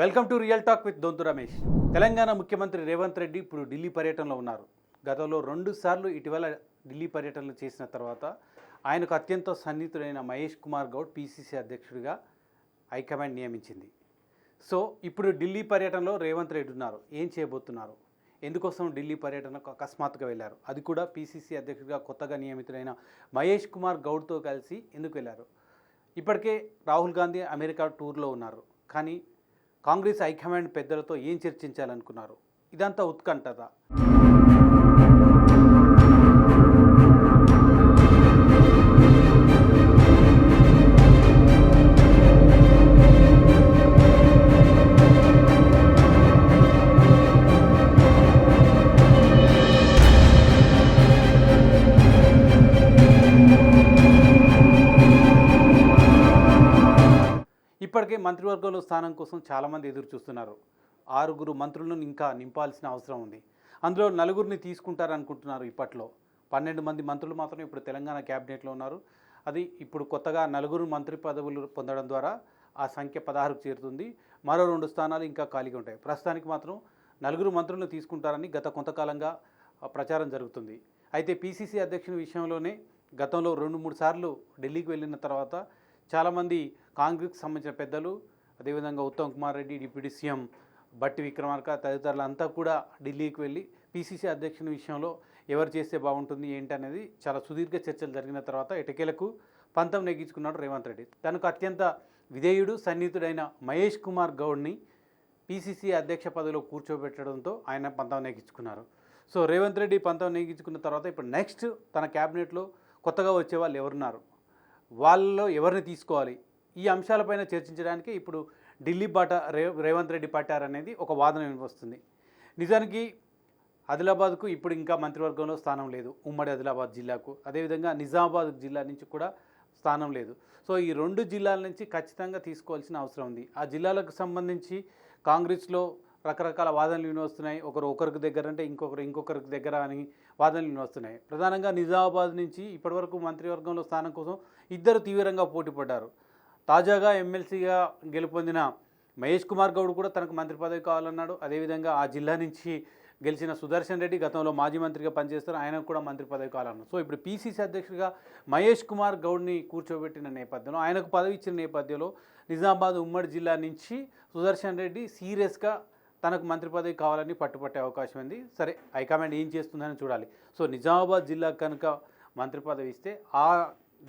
Welcome to real talk with Donthu Ramesh. Telangana ముఖ్యమంత్రి రేవంత్ రెడ్డి ఇప్పుడు ఢిల్లీ పర్యటనలో ఉన్నారు. గతంలో రెండు సార్లు ఇటీవల ఢిల్లీ పర్యటనలు చేసిన తర్వాత ఆయనకు అత్యంత సన్నిహితుడైన మహేష్ కుమార్ గౌడ్ పీసీసీ అధ్యక్షుడిగా హైకమాండ్ నియమించింది. సో ఇప్పుడు ఢిల్లీ పర్యటనలో రేవంత్ రెడ్డి ఉన్నారు. ఏం చేయబోతున్నారు? ఎందుకోసం ఢిల్లీ పర్యటనకు అకస్మాత్తుగా వెళ్ళారు? అది కూడా పీసీసీ అధ్యక్షుడిగా కొత్తగా నియమితుడైన మహేష్ కుమార్ గౌడ్తో కలిసి ఎందుకు వెళ్ళారు? ఇప్పటికే రాహుల్ గాంధీ అమెరికా టూర్లో ఉన్నారు. కానీ కాంగ్రెస్ హైకమాండ్ పెద్దలతో ఏం చర్చించాలనుకున్నారు? ఇదంతా ఉత్కంఠదా ఇప్పటికే మంత్రివర్గంలో స్థానం కోసం చాలామంది ఎదురు చూస్తున్నారు. ఆరుగురు మంత్రులను ఇంకా నింపాల్సిన అవసరం ఉంది. అందులో నలుగురిని తీసుకుంటారనుకుంటున్నారు ఇప్పట్లో. పన్నెండు మంది మంత్రులు మాత్రం ఇప్పుడు తెలంగాణ క్యాబినెట్లో ఉన్నారు. అది ఇప్పుడు కొత్తగా నలుగురు మంత్రి పదవులు పొందడం ద్వారా ఆ సంఖ్య పదహారుకు చేరుతుంది. మరో రెండు స్థానాలు ఇంకా ఖాళీగా ఉంటాయి. ప్రస్తుతానికి మాత్రం నలుగురు మంత్రులను తీసుకుంటారని గత కొంతకాలంగా ప్రచారం జరుగుతుంది. అయితే పీసీసీ అధ్యక్షుని విషయంలోనే గతంలో రెండు మూడు సార్లు ఢిల్లీకి వెళ్ళిన తర్వాత చాలామంది కాంగ్రెస్కి సంబంధించిన పెద్దలు అదేవిధంగా ఉత్తమ్ కుమార్ రెడ్డి డిప్యూటీ సీఎం బట్టి విక్రమార్క తదితరులంతా కూడా ఢిల్లీకి వెళ్ళి పీసీసీ అధ్యక్షుని విషయంలో ఎవరు చేస్తే బాగుంటుంది ఏంటి అనేది చాలా సుదీర్ఘ చర్చలు జరిగిన తర్వాత ఎటకేలకు పంతం నెగ్గించుకున్నాడు రేవంత్ రెడ్డి. తనకు అత్యంత విధేయుడు సన్నిహితుడైన మహేష్ కుమార్ గౌడ్ని పీసీసీ అధ్యక్ష పదవిలో కూర్చోబెట్టడంతో ఆయన పంతం నెగ్గించుకున్నారు. సో రేవంత్ రెడ్డి పంతం నెగ్గించుకున్న తర్వాత ఇప్పుడు నెక్స్ట్ తన క్యాబినెట్లో కొత్తగా వచ్చే వాళ్ళు ఎవరున్నారు? వాళ్ళలో ఎవరిని తీసుకోవాలి? ఈ అంశాలపైన చర్చించడానికి ఇప్పుడు ఢిల్లీ బాట రే రేవంత్ రెడ్డి పట్టారనేది ఒక వాదన వినిపిస్తుంది. నిజానికి ఆదిలాబాద్కు ఇప్పుడు ఇంకా మంత్రివర్గంలో స్థానం లేదు. ఉమ్మడి ఆదిలాబాద్ జిల్లాకు. అదేవిధంగా నిజామాబాద్ జిల్లా నుంచి కూడా స్థానం లేదు. సో ఈ రెండు జిల్లాల నుంచి ఖచ్చితంగా తీసుకోవాల్సిన అవసరం ఉంది. ఆ జిల్లాలకు సంబంధించి కాంగ్రెస్లో రకరకాల వాదనలు వినొస్తున్నాయి ఒకరు ఒకరికి దగ్గర అంటే ఇంకొకరు ఇంకొకరికి దగ్గర అని వాదనలు వస్తున్నాయి. ప్రధానంగా నిజామాబాద్ నుంచి ఇప్పటివరకు మంత్రివర్గంలో స్థానం కోసం ఇద్దరు తీవ్రంగా పోటీ పడ్డారు. తాజాగా ఎమ్మెల్సీగా గెలుపొందిన మహేష్ కుమార్ గౌడ్ కూడా తనకు మంత్రి పదవి కావాలన్నాడు. అదేవిధంగా ఆ జిల్లా నుంచి గెలిచిన సుదర్శన్ రెడ్డి గతంలో మాజీ మంత్రిగా పనిచేస్తారు. ఆయనకు కూడా మంత్రి పదవి కావాలన్నారు. సో ఇప్పుడు పీసీసీ అధ్యక్షుడిగా మహేష్ కుమార్ గౌడ్ని కూర్చోబెట్టిన నేపథ్యంలో ఆయనకు పదవి ఇచ్చిన నేపథ్యంలో నిజామాబాద్ ఉమ్మడి జిల్లా నుంచి సుదర్శన్ రెడ్డి సీరియస్గా తనకు మంత్రి పదవి కావాలని పట్టుపట్టే అవకాశం ఉంది. సరే హైకమాండ్ ఏం చేస్తుందని చూడాలి. సో నిజామాబాద్ జిల్లాకు కనుక మంత్రి పదవి ఇస్తే ఆ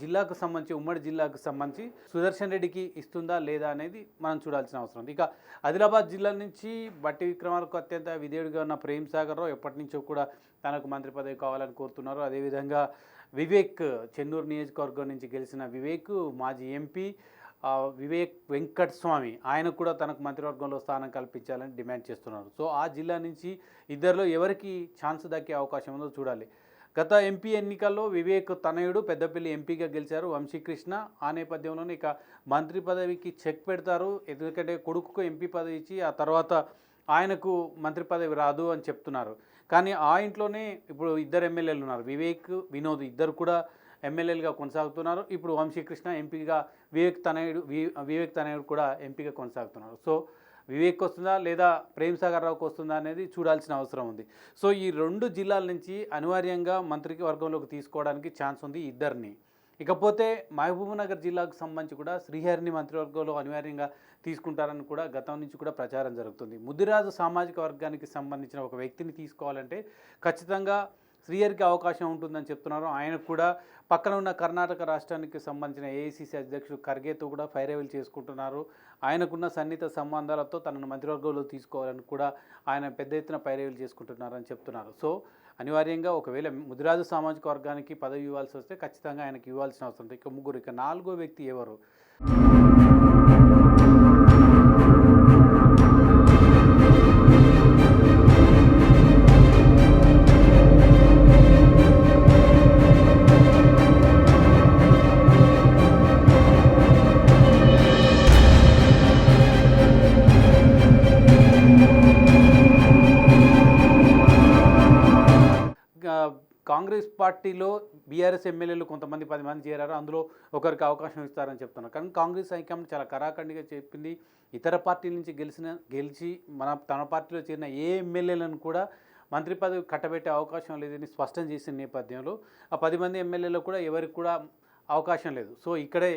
జిల్లాకు సంబంధించి ఉమ్మడి జిల్లాకు సంబంధించి సుదర్శన్ రెడ్డికి ఇస్తుందా లేదా అనేది మనం చూడాల్సిన అవసరం ఉంది. ఇక ఆదిలాబాద్ జిల్లా నుంచి బట్టి విక్రమాలకు అత్యంత విధేయుడిగా ఉన్న ప్రేమ్ సాగర్ రావు ఎప్పటి నుంచో కూడా తనకు మంత్రి పదవి కావాలని కోరుతున్నారు. అదేవిధంగా వివేక్ చెన్నూరు నియోజకవర్గం నుంచి గెలిచిన వివేక్ మాజీ ఎంపీ వివేక్ వెంకట్ స్వామి ఆయనకు కూడా తనకు మంత్రివర్గంలో స్థానం కల్పించాలని డిమాండ్ చేస్తున్నారు. సో ఆ జిల్లా నుంచి ఇద్దరిలో ఎవరికి ఛాన్స్ దక్కే అవకాశం ఉందో చూడాలి. గత ఎంపీ ఎన్నికల్లో వివేక్ తనయుడు పెద్దపల్లి ఎంపీగా గెలిచారు వంశీకృష్ణ. ఆ నేపథ్యంలోనే ఇక మంత్రి పదవికి చెక్ పెడతారు. ఎందుకంటే కొడుకుకు ఎంపీ పదవి ఇచ్చి ఆ తర్వాత ఆయనకు మంత్రి పదవి రాదు అని చెప్తున్నారు. కానీ ఆ ఇంట్లోనే ఇప్పుడు ఇద్దరు ఎమ్మెల్యేలు ఉన్నారు. వివేక్ వినోద్ ఇద్దరు కూడా ఎమ్మెల్యేలుగా కొనసాగుతున్నారు. ఇప్పుడు వంశీకృష్ణ ఎంపీగా వివేక్ తనయుడు వి- వివేక్ తనయుడు కూడా ఎంపీగా కొనసాగుతున్నారు. సో వివేక్ వస్తుందా లేదా ప్రేమ్ సాగర్ రావుకి వస్తుందా అనేది చూడాల్సిన అవసరం ఉంది. సో ఈ రెండు జిల్లాల నుంచి అనివార్యంగా మంత్రికి వర్గంలోకి తీసుకోవడానికి ఛాన్స్ ఉంది ఇద్దరిని. ఇకపోతే మహబూబ్నగర్ జిల్లాకు సంబంధించి కూడా శ్రీహరిని మంత్రివర్గంలో అనివార్యంగా తీసుకుంటారని కూడా గతం నుంచి కూడా ప్రచారం జరుగుతుంది. ముదిరాజు సామాజిక వర్గానికి సంబంధించిన ఒక వ్యక్తిని తీసుకోవాలంటే ఖచ్చితంగా శ్రీయర్కి అవకాశం ఉంటుందని చెప్తున్నారు. ఆయనకు కూడా పక్కన ఉన్న కర్ణాటక రాష్ట్రానికి సంబంధించిన ఏఐసిసి అధ్యక్షుడు ఖర్గేతో కూడా ఫైరవేల్ చేసుకుంటున్నారు. ఆయనకున్న సన్నిహిత సంబంధాలతో తనను మంత్రివర్గంలో తీసుకోవాలని కూడా ఆయన పెద్ద ఎత్తున పైరవేలు చేసుకుంటున్నారని చెప్తున్నారు. సో అనివార్యంగా ఒకవేళ ముదిరాజు సామాజిక వర్గానికి పదవి ఇవ్వాల్సి వస్తే ఖచ్చితంగా ఆయనకి ఇవ్వాల్సిన అవసరం. ఉంది ఇక ముగ్గురు ఇక నాలుగో వ్యక్తి ఎవరు? పార్టీలో బీఆర్ఎస్ ఎమ్మెల్యేలు కొంతమంది పది మంది చేరారు అందులో ఒకరికి అవకాశం ఇస్తారని చెప్తున్నారు. కానీ కాంగ్రెస్ హైకమాండ్ చాలా కరాఖండిగా చెప్పింది. ఇతర పార్టీల నుంచి గెలిచిన గెలిచి మన తన పార్టీలో చేరిన ఏ ఎమ్మెల్యేలను కూడా మంత్రి పదవి కట్టబెట్టే అవకాశం లేదని స్పష్టం చేసిన నేపథ్యంలో ఆ పది మంది ఎమ్మెల్యేలు కూడా ఎవరికి కూడా అవకాశం లేదు. సో ఇక్కడే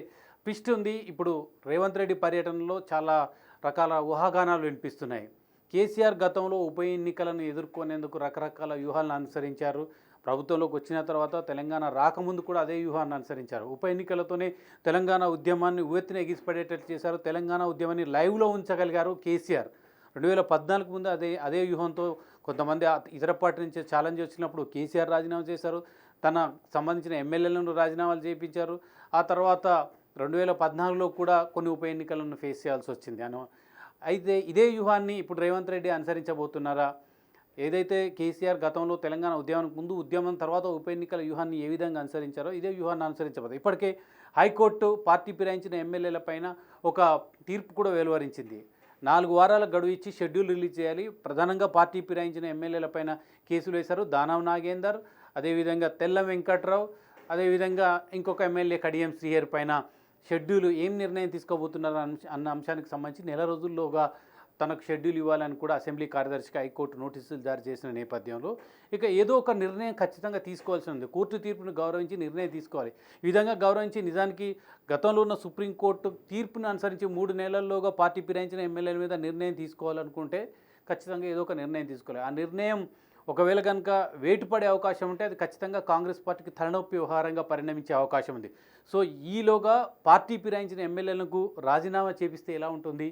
ట్విస్ట్ ఉంది. ఇప్పుడు రేవంత్ రెడ్డి పర్యటనలో చాలా రకాల ఊహాగానాలు వినిపిస్తున్నాయి. కేసీఆర్ గతంలో ఉప ఎన్నికలను ఎదుర్కొనేందుకు రకరకాల వ్యూహాలను అనుసరించారు. ప్రభుత్వంలోకి వచ్చిన తర్వాత తెలంగాణ రాకముందు కూడా అదే వ్యూహాన్ని అనుసరించారు. ఉప ఎన్నికలతోనే తెలంగాణ ఉద్యమాన్ని ఉవ్వెత్తిన ఎగిసిపడేటట్టు చేశారు. తెలంగాణ ఉద్యమాన్ని లైవ్లో ఉంచగలిగారు కేసీఆర్. రెండు వేల పద్నాలుగు ముందు అదే అదే వ్యూహంతో కొంతమంది ఇతర పార్టీ నుంచి ఛాలెంజ్ వచ్చినప్పుడు కేసీఆర్ రాజీనామా చేశారు. తన సంబంధించిన ఎమ్మెల్యేలను రాజీనామాలు చేయించారు. ఆ తర్వాత రెండు వేల పద్నాలుగులో కూడా కొన్ని ఉప ఎన్నికలను ఫేస్ చేయాల్సి వచ్చింది. అను అయితే ఇదే వ్యూహాన్ని ఇప్పుడు రేవంత్ రెడ్డి అనుసరించబోతున్నారా? ఏదైతే కేసీఆర్ గతంలో తెలంగాణ ఉద్యమానికి ముందు ఉద్యమం తర్వాత ఉప ఎన్నికల వ్యూహాన్ని ఏ విధంగా అనుసరించారో ఇదే వ్యూహాన్ని అనుసరించబోతుంది ఇప్పటికే హైకోర్టు పార్టీ ఫిరాయించిన ఎమ్మెల్యేలపైన ఒక తీర్పు కూడా వెలువరించింది. నాలుగు వారాల గడువు ఇచ్చి షెడ్యూల్ రిలీజ్ చేయాలి. ప్రధానంగా పార్టీ ఫిరాయించిన ఎమ్మెల్యేలపైన కేసులు వేశారు దానవ్ నాగేందర్ అదేవిధంగా తెల్ల వెంకట్రావు అదేవిధంగా ఇంకొక ఎమ్మెల్యే కడియం శ్రీహర్ పైన షెడ్యూల్ ఏం నిర్ణయం తీసుకోబోతున్నారు అన్న- అన్న అంశానికి సంబంధించి నెల రోజుల్లోగా తనకు షెడ్యూల్ ఇవ్వాలని కూడా అసెంబ్లీ కార్యదర్శికి హైకోర్టు నోటీసులు జారీ చేసిన నేపథ్యంలో ఇక ఏదో ఒక నిర్ణయం ఖచ్చితంగా తీసుకోవాల్సి ఉంది. కోర్టు తీర్పును గౌరవించి నిర్ణయం తీసుకోవాలి. ఈ విధంగా గౌరవించి నిజానికి గతంలో ఉన్న సుప్రీంకోర్టు తీర్పును అనుసరించి మూడు నెలల్లోగా పార్టీ ఫిరాయించిన ఎమ్మెల్యేల మీద నిర్ణయం తీసుకోవాలనుకుంటే ఖచ్చితంగా ఏదో ఒక నిర్ణయం తీసుకోవాలి. ఆ నిర్ణయం ఒకవేళ కనుక వేటు పడే అవకాశం ఉంటే అది ఖచ్చితంగా కాంగ్రెస్ పార్టీకి తలనొప్పి వ్యవహారంగా పరిణమించే అవకాశం ఉంది. సో ఈలోగా పార్టీ ఫిరాయించిన ఎమ్మెల్యేలకు రాజీనామా చేపిస్తే ఎలా ఉంటుంది?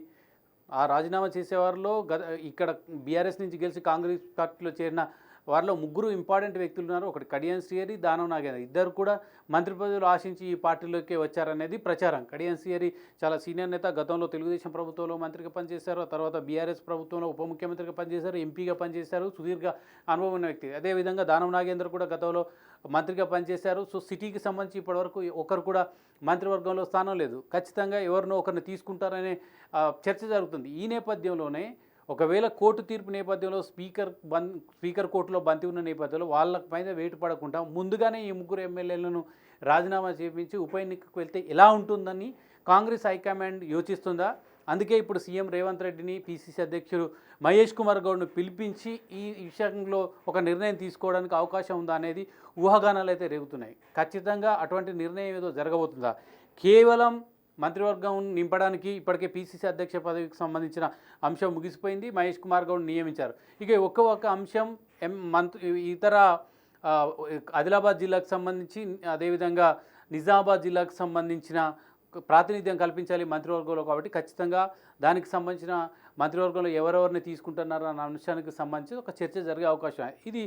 ఆ రాజీనామా చేసేవారిలో గత ఇక్కడ బీఆర్ఎస్ నుంచి గెలిచి కాంగ్రెస్ పార్టీలో చేరిన వారిలో ముగ్గురు ఇంపార్టెంట్ వ్యక్తులు ఉన్నారు. ఒకటి కడియం శ్రీహరి దానవ నాగేంద్ర. ఇద్దరు కూడా మంత్రి పదవులు ఆశించి ఈ పార్టీలోకి వచ్చారనేది ప్రచారం. కడియం శ్రీహరి చాలా సీనియర్ నేత గతంలో తెలుగుదేశం ప్రభుత్వంలో మంత్రిగా పనిచేశారు. ఆ తర్వాత బీఆర్ఎస్ ప్రభుత్వంలో ఉప ముఖ్యమంత్రిగా పనిచేశారు. ఎంపీగా పనిచేశారు. సుదీర్ఘ అనుభవం ఉన్న వ్యక్తి. అదేవిధంగా దానవ నాగేంద్ర కూడా గతంలో మంత్రిగా పనిచేశారు. సో సిటీకి సంబంధించి ఇప్పటివరకు ఒకరు కూడా మంత్రివర్గంలో స్థానం లేదు. ఖచ్చితంగా ఎవరినో ఒకరిని తీసుకుంటారనే చర్చ జరుగుతుంది. ఈ నేపథ్యంలోనే ఒకవేళ కోర్టు తీర్పు నేపథ్యంలో స్పీకర్ బం స్పీకర్ కోర్టులో బంతి ఉన్న నేపథ్యంలో వాళ్ళ పైన వేటు పడకుండా ముందుగానే ఈ ముగ్గురు ఎమ్మెల్యేలను రాజీనామా చేపించి ఉప ఎన్నికకు వెళ్తే ఎలా ఉంటుందని కాంగ్రెస్ హైకమాండ్ యోచిస్తుందా? అందుకే ఇప్పుడు సీఎం రేవంత్ రెడ్డిని పిసిసి అధ్యక్షుడు మహేష్ కుమార్ గౌడ్ను పిలిపించి ఈ విషయంలో ఒక నిర్ణయం తీసుకోవడానికి అవకాశం ఉందా అనేది ఊహాగానాలు అయితే రేగుతున్నాయి. ఖచ్చితంగా అటువంటి నిర్ణయం ఏదో జరగబోతుందా? కేవలం మంత్రివర్గం నింపడానికి ఇప్పటికే పీసీసీ అధ్యక్ష పదవికి సంబంధించిన అంశం ముగిసిపోయింది. మహేష్ కుమార్ గౌడ్ నియమించారు. ఇక ఒక్క ఒక్క అంశం ఎం మంత్రి ఇతర ఆదిలాబాద్ జిల్లాకు సంబంధించి అదేవిధంగా నిజామాబాద్ జిల్లాకు సంబంధించిన ప్రాతినిధ్యం కల్పించాలి మంత్రివర్గంలో కాబట్టి ఖచ్చితంగా దానికి సంబంధించిన మంత్రివర్గంలో ఎవరెవరిని తీసుకుంటున్నారు అన్న అంశానికి సంబంధించి ఒక చర్చ జరిగే అవకాశం. ఉంది. ఇది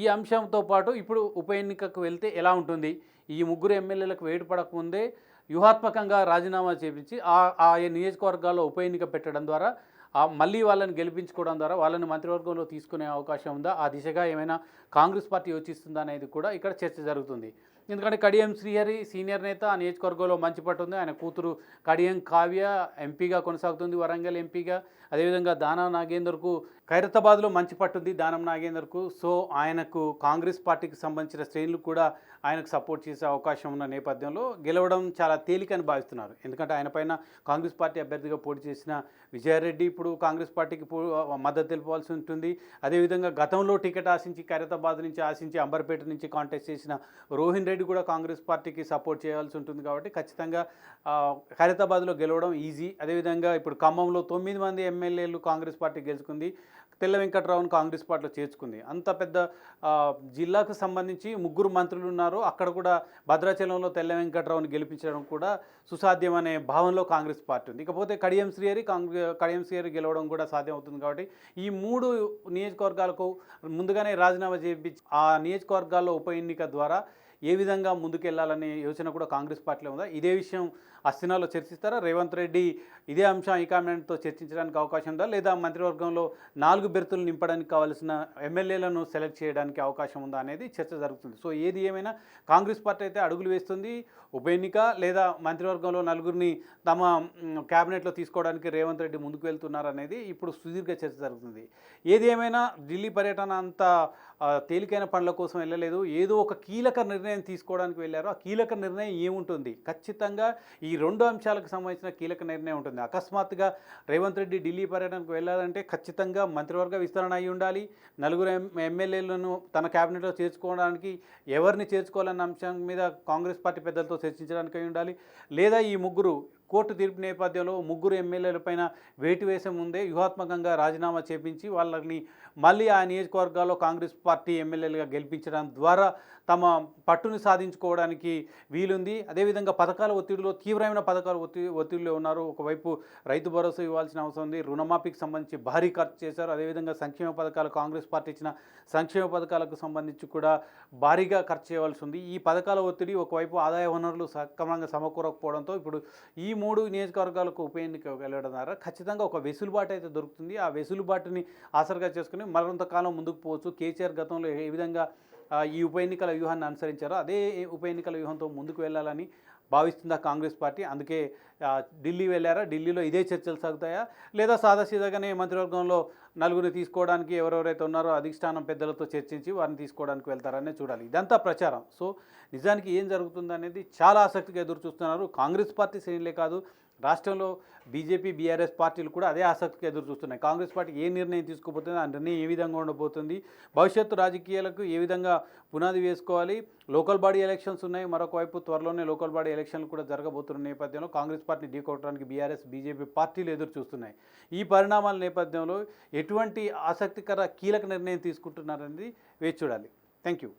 ఈ అంశంతో పాటు ఇప్పుడు ఉప ఎన్నికకు వెళ్తే ఎలా ఉంటుంది? ఈ ముగ్గురు ఎమ్మెల్యేలకు వేటు పడకముందే వ్యూహాత్మకంగా రాజీనామా చేపించి ఆ ఆ నియోజకవర్గాల్లో ఉప ఎన్నిక పెట్టడం ద్వారా ఆ మళ్ళీ వాళ్ళని గెలిపించుకోవడం ద్వారా వాళ్ళని మంత్రివర్గంలో తీసుకునే అవకాశం ఉందా? ఆ దిశగా ఏమైనా కాంగ్రెస్ పార్టీ యోచిస్తుందా అనేది కూడా ఇక్కడ చర్చ జరుగుతుంది. ఎందుకంటే కడియం శ్రీహరి సీనియర్ నేత ఆ నియోజకవర్గంలో మంచి పట్టు ఉంది. ఆయన కూతురు కడియం కావ్య ఎంపీగా కొనసాగుతుంది వరంగల్ ఎంపీగా. అదేవిధంగా దానం నాగేందర్కు ఖైరతాబాద్లో మంచి పట్టుంది దానం నాగేందర్కు. సో ఆయనకు కాంగ్రెస్ పార్టీకి సంబంధించిన శ్రేణులు కూడా ఆయనకు సపోర్ట్ చేసే అవకాశం ఉన్న నేపథ్యంలో గెలవడం చాలా తేలికని భావిస్తున్నారు. ఎందుకంటే ఆయన పైన కాంగ్రెస్ పార్టీ అభ్యర్థిగా పోటీ చేసిన విజయారెడ్డి ఇప్పుడు కాంగ్రెస్ పార్టీకి పో- మద్దతు తెలుపవలసి ఉంటుంది. అదేవిధంగా గతంలో టికెట్ ఆశించి ఖైరతాబాద్ నుంచి ఆశించి అంబర్పేట నుంచి కాంటెస్ట్ చేసిన రోహిన్ రెడ్డి కూడా కాంగ్రెస్ పార్టీకి సపోర్ట్ చేయాల్సి ఉంటుంది కాబట్టి ఖచ్చితంగా ఖైరతాబాద్లో గెలవడం ఈజీ. అదేవిధంగా ఇప్పుడు ఖమ్మంలో తొమ్మిది మంది ఎమ్మెల్యేలు కాంగ్రెస్ పార్టీ గెలుచుకుంది తెల్ల వెంకట్రావును కాంగ్రెస్ పార్టీలో చేర్చుకుంది. అంత పెద్ద జిల్లాకు సంబంధించి ముగ్గురు మంత్రులు ఉన్నారు. అక్కడ కూడా భద్రాచలంలో తెల్ల వెంకట్రావుని గెలిపించడం కూడా సుసాధ్యం అనే భావనలో కాంగ్రెస్ పార్టీ ఉంది. ఇకపోతే కడియం శ్రీహరి కాంగ్రెస్ కడియం శ్రీహరి గెలవడం కూడా సాధ్యం అవుతుంది కాబట్టి ఈ మూడు నియోజకవర్గాలకు ముందుగానే రాజీనామా చేయించి ఆ నియోజకవర్గాల్లో ఉప ఎన్నిక ద్వారా ఏ విధంగా ముందుకెళ్ళాలనే యోచన కూడా కాంగ్రెస్ పార్టీలో ఉందా? ఇదే విషయం అస్థినాలో చర్చిస్తారా? రేవంత్ రెడ్డి ఇదే అంశం హైకమాండ్తో చర్చించడానికి అవకాశం ఉందా? లేదా మంత్రివర్గంలో నాలుగు బెర్తులు నింపడానికి కావాల్సిన ఎమ్మెల్యేలను సెలెక్ట్ చేయడానికి అవకాశం ఉందా అనేది చర్చ జరుగుతుంది. సో ఏది ఏమైనా కాంగ్రెస్ పార్టీ అయితే అడుగులు వేస్తుంది. ఉప ఎన్నిక లేదా మంత్రివర్గంలో నలుగురిని తమ క్యాబినెట్లో తీసుకోవడానికి రేవంత్ రెడ్డి ముందుకు వెళ్తున్నారనేది ఇప్పుడు సుదీర్ఘ చర్చ జరుగుతుంది. ఏది ఏమైనా ఢిల్లీ పర్యటన అంత తేలికైన పనుల కోసం వెళ్ళలేదు. ఏదో ఒక కీలక నిర్ణయం తీసుకోవడానికి వెళ్ళారు. ఆ కీలక నిర్ణయం ఏముంటుంది? ఖచ్చితంగా ఈ రెండు అంశాలకు సంబంధించిన కీలక నిర్ణయం ఉంటుంది. అకస్మాత్తుగా రేవంత్ రెడ్డి ఢిల్లీ పర్యటనకు వెళ్ళాలంటే ఖచ్చితంగా మంత్రివర్గ విస్తరణ అయి ఉండాలి. నలుగురు ఎం ఎమ్మెల్యేలను తన క్యాబినెట్లో చేర్చుకోవడానికి ఎవరిని చేర్చుకోవాలన్న అంశం మీద కాంగ్రెస్ పార్టీ పెద్దలతో చర్చించడానికై ఉండాలి. లేదా ఈ ముగ్గురు కోర్టు తీర్పు నేపథ్యంలో ముగ్గురు ఎమ్మెల్యేలపైన వేటు వేసే ముందే వ్యూహాత్మకంగా రాజీనామా చేపించి వాళ్ళని మళ్ళీ ఆ నియోజకవర్గాల్లో కాంగ్రెస్ పార్టీ ఎమ్మెల్యేలుగా గెలిపించడం ద్వారా తమ పట్టుని సాధించుకోవడానికి వీలుంది. అదేవిధంగా పథకాల ఒత్తిడిలో తీవ్రమైన పథకాల ఒత్తిడి ఒత్తిడిలో ఉన్నారు. ఒకవైపు రైతు భరోసా ఇవ్వాల్సిన అవసరం ఉంది. రుణమాఫీకి సంబంధించి భారీ ఖర్చు చేశారు. అదేవిధంగా సంక్షేమ పథకాలు కాంగ్రెస్ పార్టీ ఇచ్చిన సంక్షేమ పథకాలకు సంబంధించి కూడా భారీగా ఖర్చు చేయవలసి ఉంది. ఈ పథకాల ఒత్తిడి ఒకవైపు ఆదాయ వనరులు సక్రమంగా సమకూరకపోవడంతో ఇప్పుడు ఈ మూడు నియోజకవర్గాలకు ఉప ఎన్నిక వెళ్ళడం ద్వారా ఖచ్చితంగా ఒక వెసులుబాటు అయితే దొరుకుతుంది. ఆ వెసులుబాటుని ఆసరగా చేసుకుని మరింత కాలం ముందుకు పోవచ్చు. కేసీఆర్ గతంలో ఏ విధంగా ఈ ఉప ఎన్నికల వ్యూహాన్ని అనుసరించారో అదే ఉప ఎన్నికల వ్యూహంతో ముందుకు వెళ్ళాలని భావిస్తుందా కాంగ్రెస్ పార్టీ? అందుకే ఢిల్లీ వెళ్ళారా? ఢిల్లీలో ఇదే చర్చలు సాగుతాయా? లేదా సాదాసీదాగానే మంత్రివర్గంలో నలుగురిని తీసుకోవడానికి ఎవరెవరైతే ఉన్నారో అధిష్టానం పెద్దలతో చర్చించి వారిని తీసుకోవడానికి వెళ్తారనే చూడాలి. ఇదంతా ప్రచారం. సో నిజానికి ఏం జరుగుతుందనేది చాలా ఆసక్తిగా ఎదురు చూస్తున్నారు కాంగ్రెస్ పార్టీ శ్రేణులే కాదు రాష్ట్రంలో బీజేపీ బీఆర్ఎస్ పార్టీలు కూడా అదే ఆసక్తికి ఎదురు చూస్తున్నాయి. కాంగ్రెస్ పార్టీ ఏ నిర్ణయం తీసుకోబోతుంది ఆ నిర్ణయం ఏ విధంగా ఉండబోతుంది? భవిష్యత్తు రాజకీయాలకు ఏ విధంగా పునాది వేసుకోవాలి? లోకల్ బాడీ ఎలక్షన్స్ ఉన్నాయి. మరొక వైపు త్వరలోనే లోకల్ బాడీ ఎలక్షన్లు కూడా జరగబోతున్న నేపథ్యంలో కాంగ్రెస్ పార్టీని ఢీకొట్టడానికి బీఆర్ఎస్ బీజేపీ పార్టీలు ఎదురు చూస్తున్నాయి. ఈ పరిణామాల నేపథ్యంలో ఎటువంటి ఆసక్తికర కీలక నిర్ణయం తీసుకుంటున్నారనేది వేచి చూడాలి. Thank you